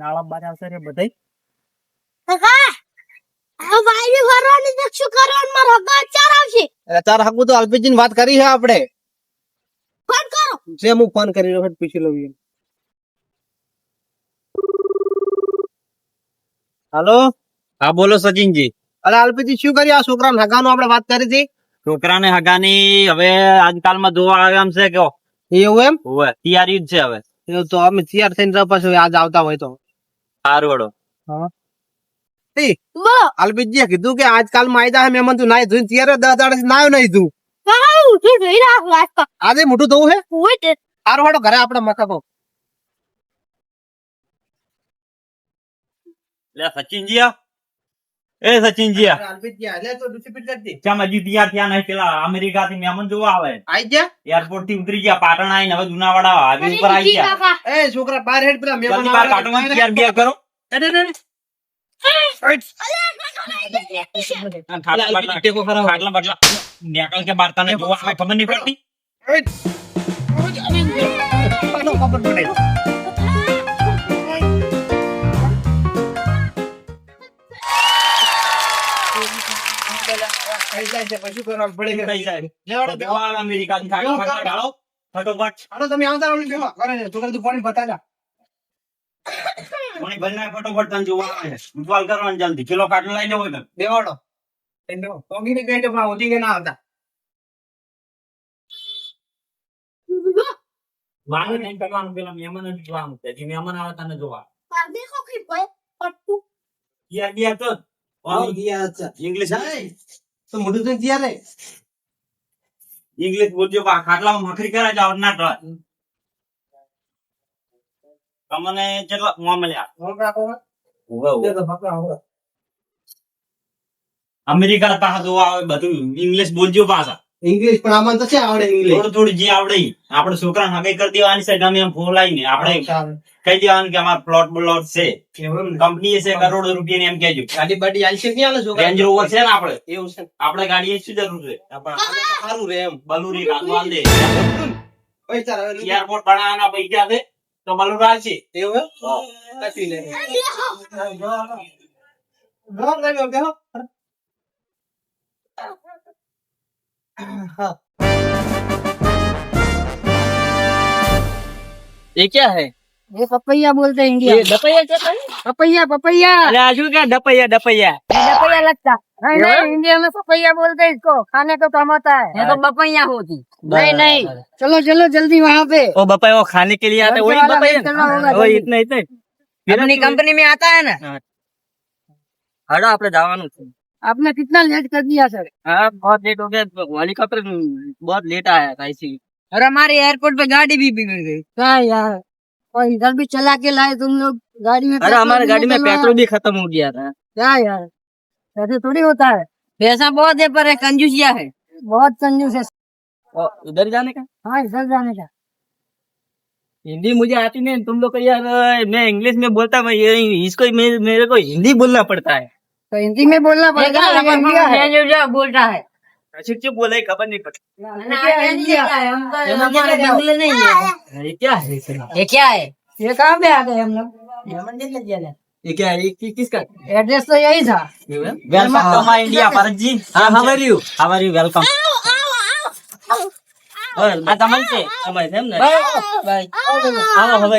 નાળા બાર આવશે રે બધાય. કાકા આ વાયુ ભરવાની તો શું કરવાનું? મારો હગા ચાર આવશે. એટલે તાર હકુ તો અલ્પેશજી વાત કરી છે આપણે. ફોન કરો. જે હું ફોન કરી રહ્યો પૂછી લઉં એમ. હાલો? હા બોલો સચિનજી. અરે અલ્પેશજી શું કરી આ છોકરા હગાનું આપણે વાત કરી હતી? છોકરાને હગાની હવે આજકાલમાં જોવા આવ્યા એમ છે કે એવું એમ? હવે તૈયારી જ છે હવે. તો અમે તૈયાર થઈને પછી આજ આવતા હોય તો. સારું વડો બોલો અલ્પેશજીએ કીધું કે આજકાલમાં આયદા હે મહેમાન તું નાય ધોઈને તૈયાર દસ દાડે નાયો નહીં તું કાકા હું ઉઠી જોઈ રહ્યા છું આજકાલ આજે મોટું થવું હે હોય તે સારું હાડો ઘરે આપણે મકાકો લે સચિનજી આ. એ સચિનજી ચામાં જીતી ગયા ત્યાં નહીં? પેલા અમેરિકા થી મહેમાન જોવા આવે. આઈ ગયા? એરપોર્ટથી ઉતરી ગયા પાટણ આવીને હવે જુનાવાડા હાઈવે ઉપર આવી ગયા. એ છોકરા બાર હેડ પેલા મહેમાન બાર પાટણ ચાર બે કરો. નેકલ કે બારતા ને જોવા ખબર નહીં પડતી? ખાઈ જાય છે પછી કરવા પડે ખાઈ જાય. લેવાડો દેવાળ અમેરિકા ની ખાઈ ઢાળો ફટોફટ હાલો તમે આવતા રહો દેવા. કરે ને તો કદી પાણી બતાજા પાણી ભરનાર ફટોફટ તને જોવા આવે ઉતવાલ કરવાનું જલ્દી. કિલો કાઢો લઈ લેવો દેવાડો. પોગી ની ગઈ તો ભાવ ઉઠી કે ના આવતા. વાળો નહીં કરવાનું પેલા મહેમાન જ જોવાનું. છે જે મહેમાન આવે તને જોવા. પારદી ખોખી પટ્ટુ. યા ગયા તો. ઇંગ્લિશ તો મોઢું તો ત્યાં રે ઇંગ્લિશ બોલજો બા ખાટલામાં મખરી કરે જાવ ના ડર તમને કેટલા મોં મળ્યા. અમેરિકા પાછા જોવા આવે બધું. ઇંગ્લિશ બોલજો પાછા. ઇંગ્લિશ પણ આમાં તો છે આવડે ઇંગ્લિશ થોડું થોડું જે આવડે. આપણે છોકરાને હગાઈ કરી દેવાની છે ગમે એમ ફોલાઈને આપણે સારું. કહી દેવાનું કે અમાર પ્લોટ બ્લોટ છે. ને. કંપની છે કરોડો રૂપિયાની એમ કેજો ગાડી બાડી આલશે કે આલે છોકરા? રેન્જ રોવર છે ને આપણે? એવું છે. આપણે ગાડી શું જરૂર છે? આપણે સારું રે એમ. બલુરી કાઢવા દે. એરપોર્ટ બનાવવાના પૈસા છે તો બલુરા છે એવું એમ? કશું ये क्या है ये पपैया बोलते हैं ये डपैया क्या है पपैया पपैया अरे आजू क्या डपैया डपैया पपैया लगता नहीं नहीं इंडिया में पपैया बोलते हैं इसको खाने को काम आता है ये तो बपैया होती नहीं नहीं चलो चलो जल्दी वहाँ पे वो बपैया वो खाने के लिए आता है वही वाला बपैया करना होगा वो जल्दी। इतने इतने अपनी कंपनी में आता है ना हड़ो આપણે જવાનું છે आपने कितना लेट कर दिया सर हाँ बहुत लेट हो गया। हेलीकॉप्टर बहुत लेट आया था इसी और हमारे एयरपोर्ट पे गाड़ी भी बिगड़ गई। क्या यार? और इधर भी चला के लाए तुम लोग। गाड़ी में अरे हमारे गाड़ी में पेट्रोल भी खत्म हो गया था। क्या यार? ऐसे थोड़ी होता है। पैसा बहुत है पर कंजूसिया है। बहुत कंजूस है उधर जाने का? हाँ इधर जाने का। हिंदी मुझे आती नहीं। तुम लोग को यार मैं इंग्लिश में बोलता मैं इसको मेरे को हिंदी बोलना पड़ता है। तो हिंदी में बोलना पड़ेगा बोल रहा है। अच्छा क्यों बोले खबर नहीं पड़ती ये क्या है ये कहाँ पे आ गए हम लोग? ये क्या है? किसका? एड्रेस तो यही था। Welcome to my India Bharat ji how are you how are you welcome આ તમારે છે તમારે છે એમ ને બાય બાય હાલો હવે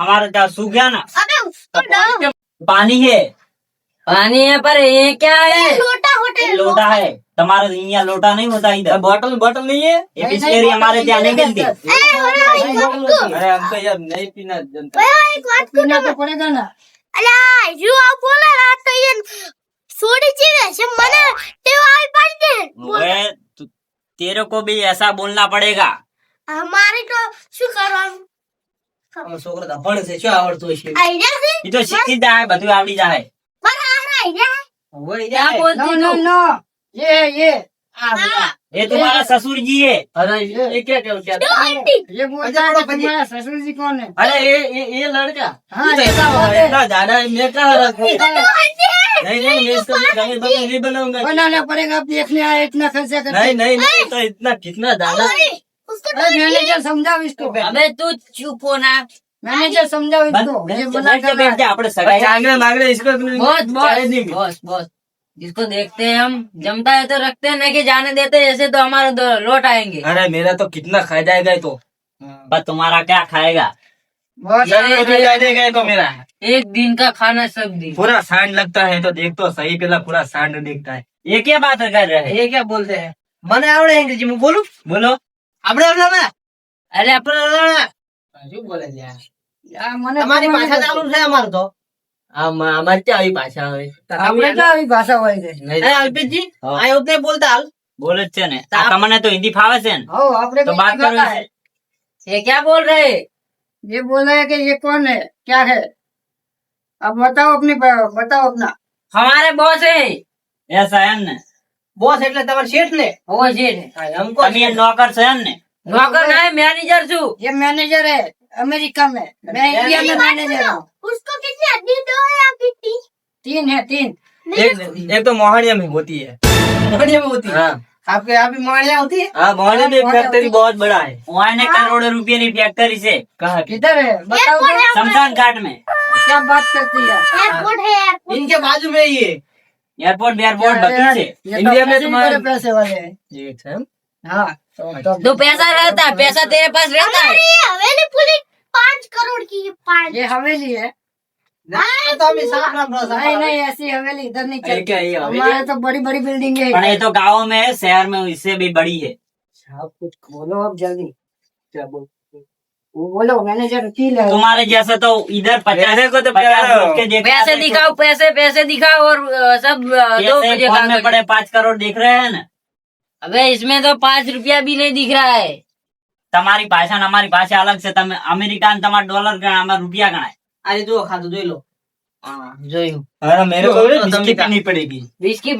हमारा दांत सूख गया ना? अबे तो पानी है। पानी है पर ये क्या है? लोटा होटल लोटा है। तुम्हारा यहाँ लोटा नहीं होता इधर। बोतल बोतल नहीं है? ये बिस्लेरी हमारे यहाँ नहीं मिलती? अरे हमको यार नहीं पीना जनता। एक बात पीना ना तो आप बोला रात तो ये सोड़ी चीज़ है सब मने टेवाई आई पाई दे तो- तेरे को भी ऐसा बोलना पड़ेगा। हमारे तो शुक्र है છોકરો તો ભણે છે શું આવડતું હશે આઈડિયા છે એ તો શીખી જ જાય બધું આવડી જાય પણ આ આઈડિયા હોય क्या જાય. बोलती नो नो ये ये હા એ तुम्हारा ससुर जी है अरे ये ये क्या क्या क्या આંટી ये बोलता है कि तुम्हारा ससुर जी कौन है अरे ये ये ये लड़का हाँ, ये ऐसा तो बात है। इतना ज्यादा है, मैं कहाँ रखूं? આંટી नहीं नहीं मैं इसको गमी बमी नहीं बनाऊंगा बनाना पड़ेगा आप देखने आए इतना खर्चा करके नहीं नहीं नहीं तो इतना कितना ज्यादा अरे उसको अरे मैनेजर समझाओ इसको अबे तू चुप हो ना मैनेजर समझाओ इसको ये मना बैठ जा, कर रहा बैठ है। जा अपने सगाई चांगड़े मांगड़े इसको बहुत चाहे बहुत देंगे। बॉस बॉस जिसको देखते हैं हम जमता है तो रखते हैं नहीं कि जाने देते हैं, ऐसे तो हमारे दो- लौट आएंगे अरे मेरा तो कितना खा जाएगा ये तो पर तुम्हारा क्या खाएगा बहुत ये तो जा देगा ये तो मेरा एक दिन का खाना सब दिन पूरा सांड लगता है तो देख तो सही पहला पूरा सांड दिखता है ये क्या बात कर रहे हैं ये क्या बोलते हैं મને આવડે અંગ્રેજી માં બોલું बोलो આપણે આવડે अरे अपन શું બોલે છે આ? यार मने તમારી ભાષા ચાલુ છે અમારે તો આમાં અમારે ક્યાં આવી ભાષા હોય આપણે તો આવી ભાષા હોય છે અરે અલ્પેશજી હા. આ એવું નહીં બોલતા હાલ બોલે જ છે ને આ તમને તો હિન્દી ફાવે છે ને हो आपने तो को बात नहीं करो पता है इससे। ये क्या बोल रहे हैं? ये बोल रहे हैं कि ये कौन है क्या है अब बताओ अपने बताओ अपना हमारे बॉस है ऐसा है ने બોસ એટલે તમારે શેઠ ને वो जी है हमको તમે એ નોકર છે એમ ને नौकर नहीं मैनेजर छू ये मैनेजर है अमेरिका में मैं इंडिया में मैनेजर हूँ उसको कितनी हड्डी दो या कितनी तीन है तीन एक एक तो मोहनिया में होती है मोहनिया में होती है हाँ આપકે यहाँ पे मोहनिया होती है हाँ मोहनिया में एक फैक्ट्री बहुत बड़ा है वहाँ ने करोड़ों रुपये की फैक्ट्री से कहा किधर है बताओ तो शमशान घाट में क्या बात करती है एयरपोर्ट है एयरपोर्ट इनके बाजू में ही है एयरपोर्ट एयरपोर्ट तो इंडिया में पैसे तुम्हारे- पैसे वाले हैं है हाँ तो- तो- तो पैसा रहता है पैसा तेरे पास रहता है। हवेली पूरी पाँच करोड़ की पाँच ये हवेली है। तो अभी साफ़ राम रहा नहीं नहीं ऐसी हवेली इधर नहीं अरे क्या ये चलती हमारे तो बड़ी बड़ी बिल्डिंग है। ये तो गाँव में है शहर में इससे भी बड़ी है। आप कुछ बोलो अब जल्दी। क्या बोल बोलो मैनेजर की ले तुम्हारे जैसे तो इधर पचास मेरे को तो पचास प्यारा लोग के देखते पैसे हैं, दिखाओ पैसे पैसे दिखाओ और अ, सब अ, दो पैसे बजे फोन का में पड़े पाँच करोड़ दिख रहे हैं ना अबे इसमें तो पाँच रुपया भी नहीं दिख रहा है તમારી ભાષા ને અમારી ભાષા અલગ છે તમે અમેરિકા ને તમારા ડોલર ગણાય અમારા રૂપિયા ગણાય आज जो खाते जो लो हाँ, जोयू अरे मेरे को तो बिस्किट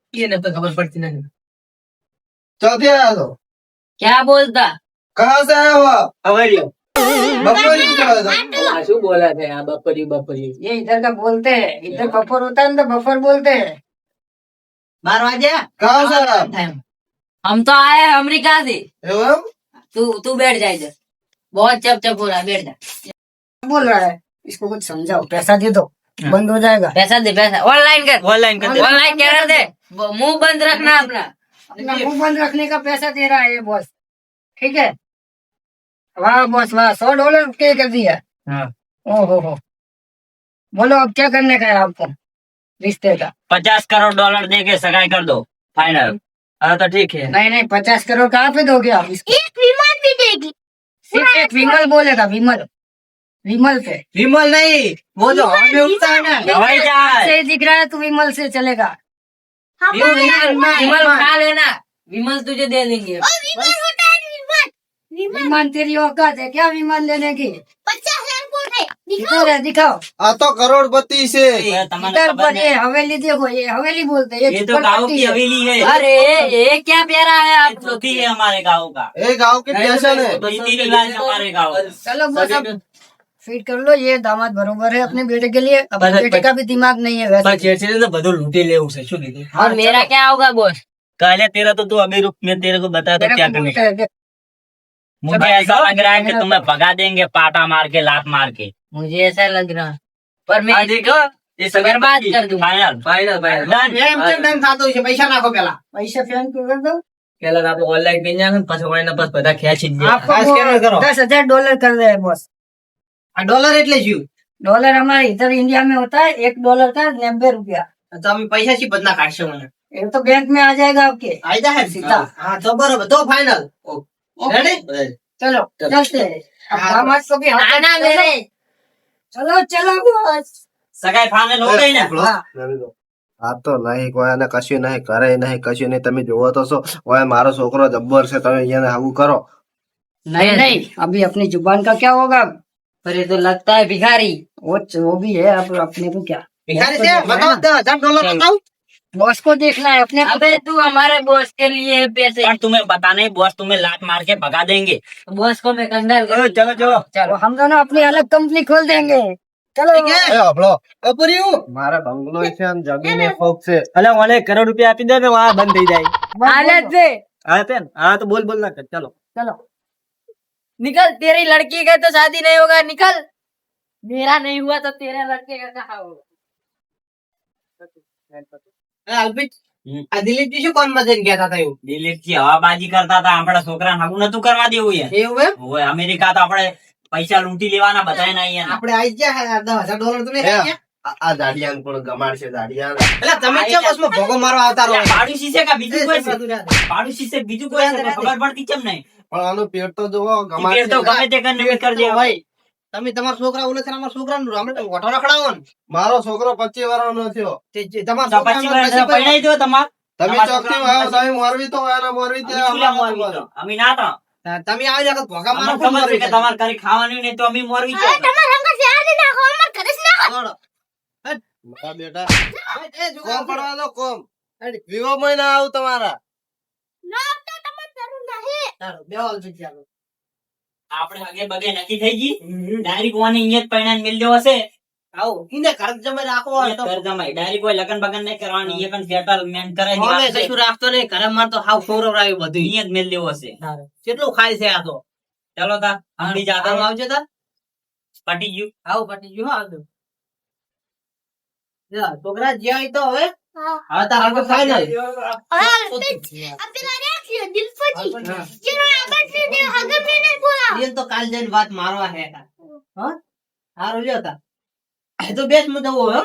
ये ना तो खबर पड़ती नहीं चौथे आया तो क्या बोलता कहाँ से आया हुआ हमारी बकरी की तरह था શું બોલા છે આ બપરી બપરી ये इधर का बोलते हैं इधर बफर होता है ना तो बफर बोलते हैं બાર વાગ્યા कहाँ से आया हम तो आए हैं अमेरिका से एवं तू तू बैठ जा इधर बहुत चप चप हो रहा है बैठ जा क्या बोल रहा है इसको कुछ समझाओ पैसा दे दो बंद हो जाएगा पैसा दे पैसा ऑनलाइन कर ऑनलाइन कर दे ऑनलाइन क्या कर दे वो मुँह बंद रखना अपना अपना। मुँह बंद रखने का पैसा दे रहा है ये बॉस। ठीक है? वाह बॉस वाह सौ डॉलर पे कर दिया। हाँ। ओहो हो। बोलो अब क्या करने का है आपको? रिश्ते का। पचास करोड़ डॉलर दे के सगाई कर दो फाइनल। हाँ तो ठीक है। नहीं नहीं पचास करोड़ कहाँ पे दोगे आप इसको? एक विमल भी देगी। सिर्फ़ एक विमल बोलेगा विमल। विमल से। विमल नहीं वो जो हमें उठता है ना हवाई जहाज़ से दिख रहा है तो विमल से चलेगा। विमल विमल खा लेना। विमल तुझे दे देंगे। विमल तेरी औकात है क्या विमल लेने की? पचास लाख है दिखाओ। आ तो करोड़पति से। तो इधर पर हवेली देखो ये हवेली बोलते हैं ये तो गाँव की हवेली है। अरे ये क्या प्यारा है आप तो है हमारे गाँव का। ये गाँव के है। तो हमारे गाँव। चलो बस अब फीट कर लो ये दामाद बरोबर है अपने बेटे के लिए अब बस- बेटे का भी दिमाग नहीं है वैसे પણ છે ને બધું લૂંટી લેવું છે શું કીધું और मेरा क्या होगा बॉस कहले तेरा तो तू अभी रुक मैं तेरे को बता तो तेरे क्या को करने बोलते हैं, देख, मुझे ऐसा लग रहा है कि तुम्हें भगा देंगे पाटा मार के लात मार के मुझे ऐसा लग रहा है पर मैं આ દેખો એ સગર बर्बाद कर दूंगा फाइनल ફાઇનલ ફાઇનલ डन એમ કેમ ડન થતું છે પૈસા નાખો પેલા पैसा फैन को कर दो પેલા તો આપણે ઓનલાઈન કરી નાખે ને પછી ઓનલાઈન પછી બધા ખેંચી જ ગયા आपको खास वो क्या આ ડોલર એટલે શું डॉलर हमारे इधर इंडिया में होता है एक डॉलर का नब्बे रुपया તો અમે પૈસા શી બદના કાઢશો મને ये तो बैंक में आ जाएगा आपके આઈ જાય સીધા હા તો બરોબર તો ફાઇનલ રેડી चलो चलते हैं अब हाँ, दामाद को भी हाथ आना में मेरे चलो चलो बस સગાઈ ફાઇનલ હો ગઈ ને આ તો નહીં કોઈ એને કશું નહીં કરે નહીં કશું નહીં તમે જોવો તો છો ઓય મારો છોકરો જબ્બર છે તમે અહીંયા હાવું કરો नहीं नहीं अभी अपनी जुबान का क्या होगा पर ये तो लगता है भिखारी वो वो भी है अब अपने को क्या ભિખારી છે બતાવો દસ હજાર ડોલર બતાવો बॉस को देखना है अपने को अबे तू हमारे बॉस के लिए है पैसे પણ तुम्हें बताना ही बॉस तुम्हें लात मार के भगा देंगे बॉस को मैं कंगाल कर चलो चलो चलो हम दोनों अपनी अलग कंपनी खोल देंगे चलो એ હભળો અપર્યું મારા બંગલો છે આમ જમીને ફોક છે અલ્યા મને કરોડ રૂપિયા આપી દે ને વહાં બંધ થઈ જાય हालत से હા પેન હા તો બોલ બોલ ના કર ચાલો चलो निकल तेरी लड़की का तो शादी नहीं होगा निकल मेरा नहीं हुआ तो तेरे लड़के का कहा होगा એ અલ્પિત આ દિલીપજી શું કોણ મજન કહેતા હતા એવું દિલીપજી હવાબાજી કરતા હતા આપણા છોકરા હાગું નતું કરવા દેવું યાર એવું એમ ઓય અમેરિકા તો આપણે પૈસા લૂંટી લેવાના બધાય ના અહીંયા આપણે આઈ ગયા દસ હજાર ડોલર તમે આ દાડિયાન પણ ગમાડશે દાડિયાન એટલે તમે કેમ બસમાં ભોગો મારવા આવતા રહો પાડોશી છે કે બીજું કોઈ છે પાડોશી છે બીજું કોઈ છે તો ખબર પડતી કેમ નહીં પણ આનું પેટ તો જોવો પેટ તો ગમે તે કરીને નવી ભાઈ તમે તમારા છોકરા ઓલે છે અમારા છોકરા નું આપણે ગોઠો રખડાવો ને. મારો છોકરો પચીસ વર્ષ નો થયો વર્ષ દો તમાર. તમે તમારા ચોકથી તમે મોરવી તો મોરવી તે અમે મોરવી. અમે ના તો. તમે આવી જાવ ભોગા મારો કે તમારે ઘરે ખાવાની નહીં તો અમે મોરવી છે. તમારા હંગાત યાદ નાખો અમાર ઘરે જ નાખો. મારા બેટા. કોમ પડવા દો કોમ. વિવો મહિના આવું તમારા. નહીં બે આપણે હગે બગે નક્કી થઈ ગઈ? ડાયરેક્ટ ઓને અહીંયા જ મિલ દેવો હશે? આવો ઇને ઘર જમે રાખો હોય તો. ઘર જમે ડાયરેક્ટ કોઈ લગન બગન નહીં કરવાની એ કણ સેટલમેન્ટ કરાવી અમે દેવાનું કશું રાખતો નહીં ઘરે માર તો હાવ ખવડાવ્યું બધું અહીંયા જ મિલ દેવો છે કેટલું ખાય છે આ તો? ચાલો તા અંબી જાતા આવજો તા. પટી ગયું. આવો પટી ગયું હા આવજો. છોકરા જ્યાં તો હવે. હા. હવે તાર આગળ ફાઇનલ રાખ્યો દિલપતિ જેનો આગળ છે. તે હગમ ને નહીં બોલા એ તો કાલ જઈને વાત મારવા હે હા? હારું લ્યો તા. તો બેસ મુદ્દો હો.